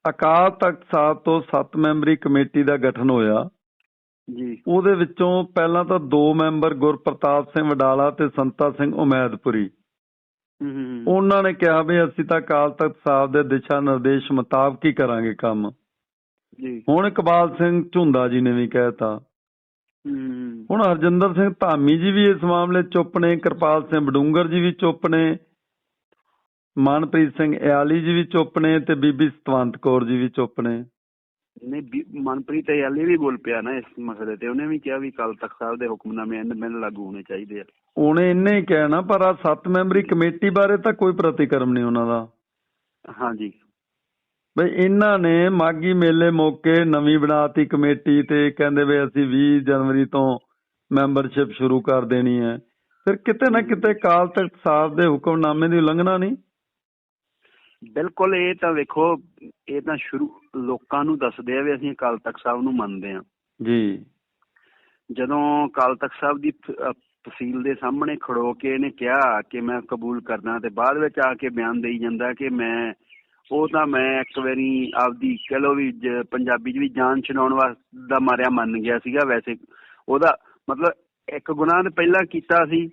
ਅਕਾਲ ਤਖਤ ਸਾਹਿਬ ਤੋਂ 7 ਮੈਂਬਰੀ ਕਮੇਟੀ ਦਾ ਗਠਨ ਹੋਇਆ। ਜੀ। ਉਹਦੇ ਵਿੱਚੋਂ ਪਹਿਲਾਂ ਤਾਂ ਦੋ ਮੈਂਬਰ ਗੁਰਪ੍ਰਤਾਪ ਸਿੰਘ ਵਡਾਲਾ ਤੇ ਸੰਤਾ ਸਿੰਘ ਉਮੈਦਪੁਰੀ। ਉਹਨਾਂ ਨੇ ਕਿਹਾ ਵੀ ਅਸੀਂ ਤਾਂ ਅਕਾਲ ਤਖਤ ਸਾਹਿਬ ਦੇ ਦਿਸ਼ਾ ਨਿਰਦੇਸ਼ ਮੁਤਾਬਕ ਹੀ ਕਰਾਂਗੇ ਕੰਮ। ਜੀ। ਹੁਣ ਇਕਬਾਲ ਸਿੰਘ ਝੁੰਦਾ ਜੀ ਨੇ ਵੀ ਕਹਿਤਾ ਹੁਣ ਹਰਜਿੰਦਰ ਸਿੰਘ ਧਾਮੀ ਜੀ ਵੀ ਇਸ ਮਾਮਲੇ ਚੁੱਪ ਨੇ ਕਿਰਪਾਲ ਸਿੰਘ ਬਡੂੰਗਰ ਜੀ ਵੀ ਚੁੱਪ ਨੇ ਮਨਪ੍ਰੀਤ ਸਿੰਘ ਇਆਲੀ ਜੀ ਵੀ ਚੁੱਪ ਨੇ ਤੇ ਬੀਬੀ ਸਤਵੰਤ ਕੌਰ ਜੀ ਵੀ ਚੁੱਪ ਨੇ। ਨਹੀਂ ਮਨਪ੍ਰੀਤ ਯਾਲੀ ਵੀ ਬੋਲ ਪਿਆ ਨਾ ਇਸ ਮਸਲੇ ਤੇ। ਉਹਨੇ ਵੀ ਕਿਹਾ ਵੀ ਕੱਲ ਤੱਕ ਸਾਹਿਬ ਦੇ ਹੁਕਮਨਾਮੇ ਐਨ ਮੈਨ ਲਾਗੂ ਹੋਣੇ ਚਾਹੀਦੇ ਆ। ਉਹਨੇ ਇੰਨੇ ਹੀ ਕਹਿਣਾ ਪਰ ਆ ਸੱਤ ਮੈਂਬਰੀ ਕਮੇਟੀ ਬਾਰੇ ਤਾਂ ਕੋਈ ਪ੍ਰਤੀਕਰਮ ਨਹੀਂ ਉਹਨਾਂ ਦਾ। ਹਾਂਜੀ। ਬਈ ਇਹਨਾਂ ਨੇ ਮਾਗੀ ਮੇਲੇ ਮੌਕੇ ਨਵੀਂ ਬਣਾਤੀ ਕਮੇਟੀ ਤੇ ਕਹਿੰਦੇ ਵੀ ਅਸੀਂ 20 ਜਨਵਰੀ ਤੋਂ ਮੈਂਬਰਸ਼ਿਪ ਸ਼ੁਰੂ ਕਰ ਦੇਣੀ ਹੈ। ਫਿਰ ਕਿਤੇ ਨਾ ਕਿਤੇ ਕਾਲ ਤਖਤ ਸਾਹਿਬ ਦੇ ਹੁਕਮਨਾਮੇ ਦੀ ਉਲੰਘਣਾ ਨਹੀਂ? ਬਿਲਕੁਲ ਇਹ ਤਾਂ ਵੇਖੋ ਇਹ ਤਾਂ ਸ਼ੁਰੂ ਲੋਕਾਂ ਨੂੰ ਦੱਸਦੇ ਆ ਵੀ ਅਸੀਂ ਅਕਾਲ ਤਖਤ ਸਾਹਿਬ ਨੂੰ ਮੰਨਦੇ ਆ ਜੀ। ਜਦੋਂ ਅਕਾਲ ਤਖਤ ਸਾਹਿਬ ਦੀ ਤਹਿਸੀਲ ਦੇ ਸਾਹਮਣੇ ਖੜੋ ਕੇ ਇਹਨੇ ਕਿਹਾ ਕਿ ਮੈਂ ਕਬੂਲ ਕਰਦਾ ਤੇ ਬਾਅਦ ਵਿੱਚ ਆ ਕੇ ਬਿਆਨ ਦੇਈ ਜਾਂਦਾ ਕਿ ਮੈਂ ਉਹ ਤਾਂ ਮੈਂ ਇੱਕ ਵਾਰੀ ਆਪਦੀ ਕਹ ਲੋ ਵੀ ਪੰਜਾਬੀ 'ਚ ਵੀ ਜਾਨ ਛਡਾਉਣ ਵਾਸਤੇ ਦਾ ਮਾਰਿਆ ਮੰਨ ਗਿਆ ਸੀਗਾ ਵੈਸੇ। ਉਹਦਾ ਮਤਲਬ ਇੱਕ ਗੁਨਾਹ ਤੇ ਪਹਿਲਾਂ ਕੀਤਾ ਸੀ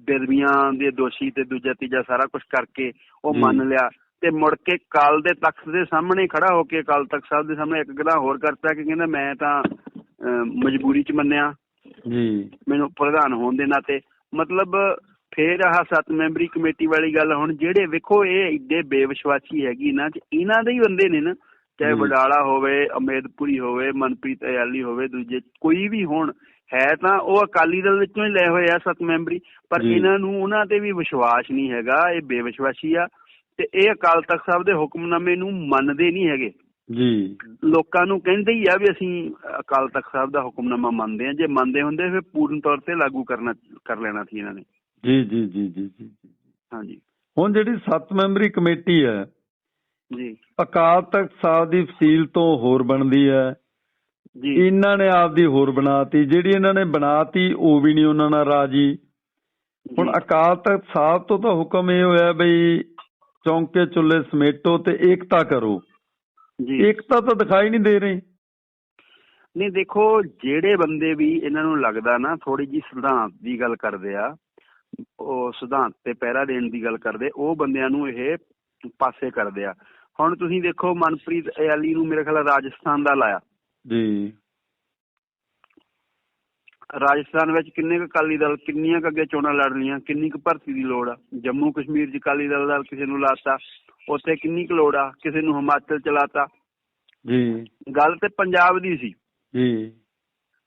ਬੇਦਬੀਆਂ ਦੇ ਦੋਸ਼ੀ ਤੇ ਦੂਜਾ ਤੀਜਾ ਸਾਰਾ ਕੁਝ ਕਰਕੇ ਉਹ। ਮੰਨ ਲਿਆ। ਤੇ ਮੁੜ ਕੇ ਕਾਲ ਦੇ ਤਖਤ ਦੇ ਸਾਹਮਣੇ ਖੜਾ ਹੋ ਕੇ ਕਾਲ ਤਖਤ ਸਾਹਿਬ ਦੇ ਸਾਹਮਣੇ ਇੱਕ ਗੁਨਾਹ ਹੋਰ ਕਰਤਾ ਕਿ ਕਹਿੰਦਾ ਮੈਂ ਤਾਂ ਮਜਬੂਰੀ 'ਚ ਮੰਨਿਆ। ਜੀ। ਮੈਨੂੰ ਪ੍ਰਧਾਨ ਹੋਣ ਦੇ ਨਾਤੇ। ਮਤਲਬ ਫੇਰ ਆਹ ਸੱਤ ਮੈਂਬਰੀ ਕਮੇਟੀ ਵਾਲੀ ਗੱਲ ਹੁਣ ਜਿਹੜੇ ਵੇਖੋ ਇਹ ਏਡੇ ਬੇਵਿਸ਼ਵਾਸੀ ਹੈਗੀ ਨਾ ਇਹਨਾਂ ਦੇ ਹੀ ਬੰਦੇ ਨੇ ਨਾ ਚਾਹੇ। ਵਡਾਲਾ ਹੋਵੇ ਅਮੇਦਪੁਰੀ ਹੋਵੇ ਮਨਪ੍ਰੀਤ ਅਯਾਲੀ ਹੋਵੇ ਦੂਜੇ ਕੋਈ ਵੀ ਹੋਣ ਹੈ ਤਾਂ ਉਹ ਅਕਾਲੀ ਦਲ ਵਿੱਚੋਂ ਹੀ ਲੈ ਹੋਏ ਆ ਸੱਤ ਮੈਂਬਰੀ ਪਰ। ਇਹਨਾਂ ਨੂੰ ਉਹਨਾਂ ਤੇ ਵੀ ਵਿਸ਼ਵਾਸ ਨਹੀਂ ਹੈਗਾ ਇਹ ਬੇਵਿਸ਼ਵਾਸੀ ਆ ਤੇ ਇਹ ਅਕਾਲ ਤਖਤ ਸਾਹਿਬ ਦੇ ਹੁਕਮਨਾਮੇ ਨੂੰ ਮੰਨਦੇ ਨਹੀਂ ਹੈਗੇ ਜੀ ਲੋਕਾਂ ਨੂੰ ਕਹਿੰਦੇ ਹੀ ਆ ਵੀ ਅਸੀਂ ਅਕਾਲ ਤਖਤ ਸਾਹਿਬ ਦਾ ਹੁਕਮਨਾਮਾ ਮੰਨਦੇ ਆ ਜੇ ਮੰਨਦੇ ਹੁੰਦੇ ਫਿਰ ਪੂਰਨ ਤੌਰ ਤੇ ਲਾਗੂ ਕਰਨਾ ਕਰ ਲੈਣਾ ਸੀ ਇਹਨਾਂ ਨੇ ਜੀ ਜੀ ਜੀ ਜੀ ਜੀ ਹਾਂਜੀ। ਹੁਣ ਜਿਹੜੀ ਸੱਤ ਮੈਂਬਰੀ ਕਮੇਟੀ ਹੈ ਜੀ। ਅਕਾਲ ਤਖਤ ਸਾਹਿਬ ਦੀ ਫਸੀਲ ਤੋਂ ਹੋਰ ਬਣਦੀ ਹੈ। ਜੀ। ਇਹਨਾਂ ਨੇ ਆਪਦੀ ਹੋਰ ਬਣਾਤੀ। ਜਿਹੜੀ ਇਹਨਾਂ ਨੇ ਬਣਾਤੀ ਉਹ ਵੀ ਨਹੀਂ ਉਹਨਾਂ ਨਾਲ ਰਾਜੀ। ਹੁਣ ਅਕਾਲ ਤਖਤ ਸਾਹਿਬ ਤੋਂ ਤਾਂ ਹੁਕਮ ਇਹ ਹੋਇਆ ਬਈ ਚੌਂਕੇ ਚੁੱਲ੍ਹੇ ਸਮੇਟੋ ਤੇ ਏਕਤਾ ਕਰੋ। ਜੀ। ਏਕਤਾ ਤਾਂ ਦਿਖਾਈ ਨਹੀਂ ਦੇ ਰਹੀ। ਨਹੀਂ ਦੇਖੋ ਜਿਹੜੇ ਬੰਦੇ ਵੀ ਇਹਨਾਂ ਨੂੰ ਲੱਗਦਾ ਨਾ ਥੋੜੀ ਜੀ ਸਿਧਾਂਤ ਦੀ ਗੱਲ ਕਰਦੇ ਆ ਉਹ ਸਿਧਾਂਤ ਤੇ ਪਹਿਰਾ ਦੇਣ ਦੀ ਗੱਲ ਕਰਦੇ ਉਹ ਬੰਦਿਆਂ ਨੂੰ ਇਹ ਪਾਸੇ ਕਰਦੇ ਆ। ਹੁਣ ਤੁਸੀਂ ਦੇਖੋ ਮਨਪ੍ਰੀਤ ਅਯਾਲੀ ਨੂੰ ਮੇਰੇ ਖਿਆਲ ਰਾਜਸਥਾਨ ਦਾ ਲਾਇਆ। ਜੀ। ਰਾਜਸਥਾਨ ਵਿੱਚ ਕਿੰਨੇ ਕੁ ਅਕਾਲੀ ਦਲ ਕਿੰਨੀਆਂ ਕੁ ਅੱਗੇ ਚੋਣਾਂ ਲੜ ਲੀਆਂ ਕਿੰਨੀ ਕੁ ਭਰਤੀ ਦੀ ਲੋੜ ਆ? ਜੰਮੂ ਕਸ਼ਮੀਰ 'ਚ ਅਕਾਲੀ ਦਲ ਦਾ ਕਿਸੇ ਨੂੰ ਲਾਤਾ ਉੱਥੇ ਕਿੰਨੀ ਕੁ ਲੋੜ ਆ? ਕਿਸੇ ਨੂੰ ਹਿਮਾਚਲ ਚ ਲਾਤਾ। ਜੀ। ਗੱਲ ਤੇ ਪੰਜਾਬ ਦੀ ਸੀ। ਜੀ।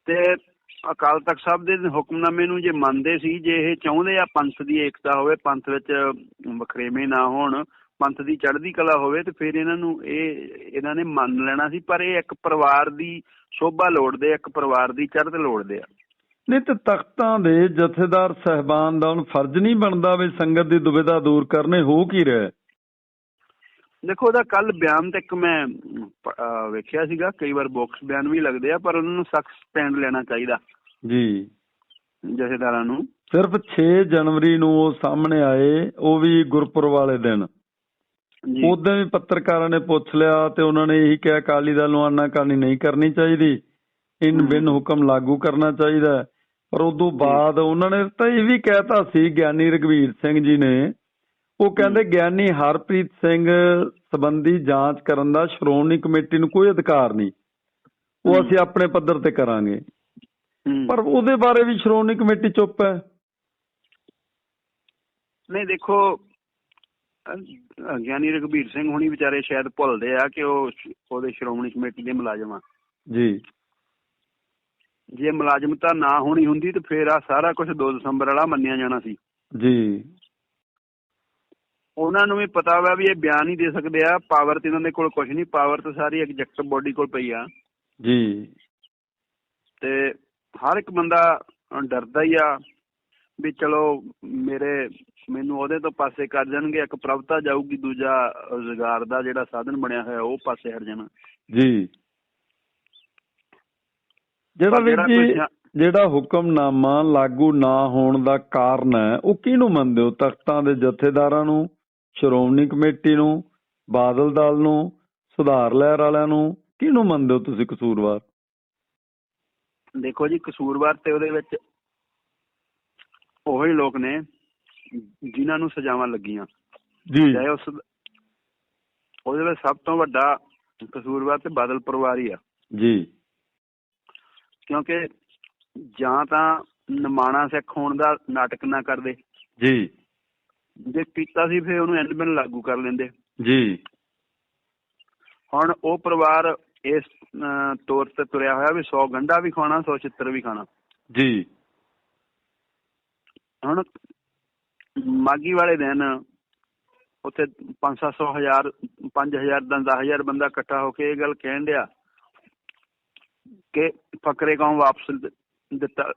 ਤੇ ਅਕਾਲ ਤਖਤ ਸਾਹਿਬ ਦੇ ਹੁਕਮਨਾਮੇ ਨੂੰ ਜੇ ਮੰਨਦੇ ਸੀ ਜੇ ਇਹ ਚਾਹੁੰਦੇ ਆ ਪੰਥ ਦੀ ਏਕਤਾ ਹੋਵੇ ਪੰਥ ਵਿੱਚ ਵਖਰੇਵੇਂ ਨਾ ਹੋਣ ਪੰਥ ਦੀ ਚੜ੍ਹਦੀ ਕਲਾ ਹੋਵੇ ਤੇ ਫਿਰ ਇਹਨਾਂ ਨੂੰ ਇਹ ਇਹਨਾਂ ਨੇ ਮੰਨ ਲੈਣਾ ਸੀ ਪਰ ਇਹ ਇੱਕ ਪਰਿਵਾਰ ਦੀ ਸ਼ੋਭਾ ਲੋੜਦੇ ਆ, ਇੱਕ ਪਰਿਵਾਰ ਦੀ ਚੜ੍ਹਤ ਲੋੜਦੇ ਆ। ਨਹੀਂ ਤੇ ਤਖਤਾਂ ਦੇ ਜਥੇਦਾਰ ਸਹਿਬਾਨ ਦਾ ਹੁਣ ਫਰਜ਼ ਨਹੀਂ ਬਣਦਾ ਵੀ ਸੰਗਤ ਦੀ ਦੁਬਿਧਾ ਦੂਰ ਕਰਨੇ ਹੋ ਕੀ ਰਿਹਾ? ਦੇਖੋ ਉਹਦਾ ਕੱਲ ਬਿਆਨ ਤੇ ਇੱਕ ਮੈਂ ਵੇਖਿਆ ਸੀਗਾ। ਕਈ ਵਾਰ ਬਾਕਸ ਬਿਆਨ ਵੀ ਲੱਗਦੇ ਆ ਪਰ ਉਹਨਾਂ ਨੂੰ ਸਖਤ ਸਟੈਂਡ ਲੈਣਾ ਚਾਹੀਦਾ। ਜੀ। ਜਥੇਦਾਰਾਂ ਨੂੰ। ਸਿਰਫ 6 ਜਨਵਰੀ ਨੂੰ ਉਹ ਸਾਹਮਣੇ ਆਏ ਉਹ ਵੀ ਗੁਰਪੁਰਬ ਵਾਲੇ ਦਿਨ। ਉਦੋਂ ਵੀ ਪੱਤਰਕਾਰਾਂ ਨੇ ਪੁੱਛ ਲਿਆ ਤੇ ਉਹਨਾਂ ਨੇ ਇਹੀ ਕਿਹਾ ਅਕਾਲੀ ਦਲ ਨੂੰ ਆਨਾਕਾਨੀ ਨਹੀਂ ਕਰਨੀ ਚਾਹੀਦੀ। ਇਨ। ਬਿਨ ਹੁਕਮ ਲਾਗੂ ਕਰਨਾ ਚਾਹੀਦਾ। ਪਰ ਉਦੋਂ ਬਾਅਦ ਉਹਨਾਂ ਨੇ ਤਾਂ ਇਹ ਵੀ ਕਹਿਤਾ ਸੀ ਗਿਆਨੀ ਰਗਵੀਰ ਸਿੰਘ ਜੀ ਨੇ ਉਹ ਕਹਿੰਦੇ ਗਿਆਨੀ ਹਰਪ੍ਰੀਤ ਸਿੰਘ ਸੰਬੰਧੀ ਜਾਂਚ ਕਰਨ ਦਾ ਸ਼੍ਰੋਮਣੀ ਕਮੇਟੀ ਨੂੰ ਕੋਈ ਅਧਿਕਾਰ ਨਹੀਂ। ਉਹ। ਅਸੀਂ ਆਪਣੇ ਪੱਧਰ ਤੇ ਕਰਾਂਗੇ। ਪਰ ਉਹਦੇ ਬਾਰੇ ਵੀ ਸ਼੍ਰੋਮਣੀ ਕਮੇਟੀ ਚੁੱਪ ਹੈ। ਨਹੀਂ ਦੇਖੋ ਗਿਆਨੀ ਰਘਬੀਰ ਸਿੰਘ ਹੁਣੀ ਵਿਚਾਰੇ ਸ਼ਾਇਦ ਭੁੱਲਦੇ ਆ ਕਿ ਉਹ ਉਹਦੇ ਸ਼੍ਰੋਮਣੀ ਕਮੇਟੀ ਦੇ ਮੁਲਾਜ਼ਮ ਆ। ਜੀ। ਜੇ ਮੁਲਾਜ਼ਮਤਾ ਨਾ ਹੋਣੀ ਹੁੰਦੀ ਤਾਂ ਫੇਰ ਆ ਸਾਰਾ ਕੁਝ 2 ਦਸੰਬਰ ਵਾਲਾ ਮੰਨਿਆ ਜਾਣਾ ਸੀ। ਜੀ। ਉਹਨਾਂ ਨੂੰ ਵੀ ਪਤਾ ਵਾ ਵੀ ਇਹ ਬਿਆਨ ਨਹੀਂ ਦੇ ਸਕਦੇ ਆ ਪਾਵਰ ਤੇ ਇਹਨਾਂ ਦੇ ਕੋਲ ਕੁਝ ਨਹੀਂ ਪਾਵਰ ਤਾਂ ਸਾਰੀ ਐਗਜ਼ੈਕਟਿਵ ਬੋਡੀ ਕੋਲ ਪਈ ਆ। ਜੀ। ਤੇ ਹਰ ਇੱਕ ਬੰਦਾ ਡਰਦਾ ਹੀ ਆ ਵੀ ਚਲੋ ਮੇਰੇ ਮੈਨੂੰ ਉਹਦੇ ਤੋਂ ਪਾਸੇ ਕਰ ਜਾਣਗੇ ਇੱਕ ਪ੍ਰਭਤਾ ਜਾਊਗੀ ਦੂਜਾ ਰੁਜ਼ਗਾਰ ਦਾ ਜਿਹੜਾ ਸਾਧਨ ਬਣਿਆ ਹੋਇਆ ਉਹ ਪਾਸੇ ਹਟ ਜਾਣਾ। ਜੀ। ਜਿਹੜਾ ਵੀਰ ਜੀ ਜਿਹੜਾ ਹੁਕਮਨਾਮਾ ਲਾਗੂ ਨਾ ਹੋਣ ਦਾ ਕਾਰਨ ਹੈ ਉਹ ਕਿਹਨੂੰ ਮੰਨਦੇ ਹੋ ਤਖਤਾਂ ਦੇ ਜਥੇਦਾਰਾਂ ਨੂੰ? ਸ਼੍ਰੋਮਣੀ ਕਮੇਟੀ ਨੂੰ ਬਾਦਲ ਦਲ ਨੂੰ ਸੁਧਾਰ ਲਹਿਰ ਵਾਲਿਆਂ ਨੂੰ ਕਿਹਨੂੰ ਮੰਨਦੇ ਹੋ ਤੁਸੀਂ ਕਸੂਰਵਾਰ? ਦੇਖੋ ਜੀ ਕਸੂਰਵਾਰ ਤੇ ਉਹਦੇ ਵਿੱਚ ਉਹੀ ਲੋਕ ਨੇ ਜਿਨ੍ਹਾਂ ਨੂੰ ਸਜ਼ਾਵਾਂ ਲੱਗੀਆਂ। ਜੀ। ਚਾਹੇ ਉਸ ਉਹਦੇ ਵਿੱਚ ਸਭ ਤੋਂ ਵੱਡਾ ਕਸੂਰਵਾਰ ਤੇ ਬਾਦਲ ਪਰਿਵਾਰ ਹੀ ਆ। ਜੀ। ਕਿਉਂਕਿ ਜਾਂ ਤਾਂ ਨਿਮਾਣਾ ਸਿੱਖ ਹੋਣ ਦਾ ਨਾਟਕ ਨਾ ਕਰਦੇ। ਜੀ। ਜੇ ਕੀਤਾ ਸੀ ਫਿਰ ਉਹਨੂੰ ਐਂਡਮੈਨ ਲਾਗੂ ਕਰ ਲੈਂਦੇ। ਜੀ। ਹੁਣ ਉਹ ਪਰਿਵਾਰ ਇਸ ਤੌਰ ਤੇ ਤੁਰਿਆ ਹੋਇਆ ਵੀ 100 ਗੰਢਾ ਵੀ ਖਾਣਾ 100 ਚਿੱਤਰ ਵੀ ਖਾਣਾ। ਜੀ। ਹੁਣ ਮਾਗੀ ਵਾਲੇ ਦਿਨ ਉੱਥੇ 5-700 ਹਜ਼ਾਰ 5000 ਦਾ 10000 ਬੰਦਾ ਇਕੱਠਾ ਹੋ ਕੇ ਇਹ ਗੱਲ ਕਹਿਣ ਡਿਆ ਕਿ ਫਕਰੇ ਕੌਮ ਵਾਪਸ ਦਿੱਤਾ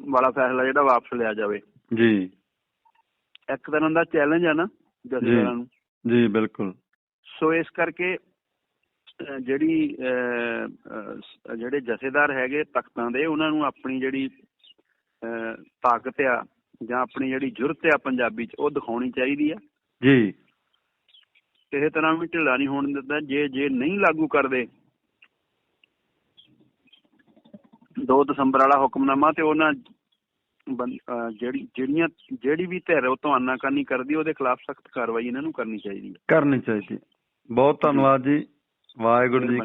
ਵਾਲਾ ਫੈਸਲਾ ਜਿਹੜਾ ਵਾਪਸ ਲਿਆ ਜਾਵੇ। ਜੀ। ਇੱਕ ਤਰ੍ਹਾਂ ਦਾ ਚੈਲੰਜ ਆ ਨਾ ਜਥੇਦਾਰਾਂ ਨੂੰ। ਜੀ ਬਿਲਕੁਲ। ਸੋ ਇਸ ਕਰਕੇ ਜਿਹੜੀ ਜਿਹੜੇ ਜਥੇਦਾਰ ਹੈਗੇ ਤਖਤਾਂ ਦੇ ਉਹਨਾਂ ਨੂੰ ਆਪਣੀ ਜਿਹੜੀ ਤਾਕਤ ਆ ਜਾਂ ਆਪਣੀ ਜਿਹੜੀ ਜੁਰਤ ਆ ਪੰਜਾਬੀ ਚ ਉਹ ਦਿਖਾਉਣੀ ਚਾਹੀਦੀ ਆ। ਜੀ। ਕਿਸੇ ਤਰ੍ਹਾਂ ਵੀ ਢਿੱਲਾ ਨਹੀਂ ਹੋਣ ਦਿੰਦਾ ਜੇ ਜੇ ਨਹੀਂ ਲਾਗੂ ਕਰਦੇ 2 ਦਸੰਬਰ ਵਾਲਾ ਹੁਕਮਨਾਮਾ ਤੇ ਉਹਨਾਂ ਜਿਹੜੀ, ਜਿਹੜੀਆਂ, ਜਿਹੜੀ ਵੀ ਧਿਰ ਉਹ ਤੋਂ ਆਨਾਕਾਨੀ ਕਰਦੀ, ਉਹਦੇ ਖਿਲਾਫ ਸਖਤ ਕਾਰਵਾਈ ਇਹਨਾਂ ਨੂੰ ਕਰਨੀ ਚਾਹੀਦੀ ਹੈ। ਕਰਨੀ ਚਾਹੀਦੀ ਬਹੁਤ ਧੰਨਵਾਦ ਜੀ। ਵਾਹਿਗੁਰੂ ਜੀ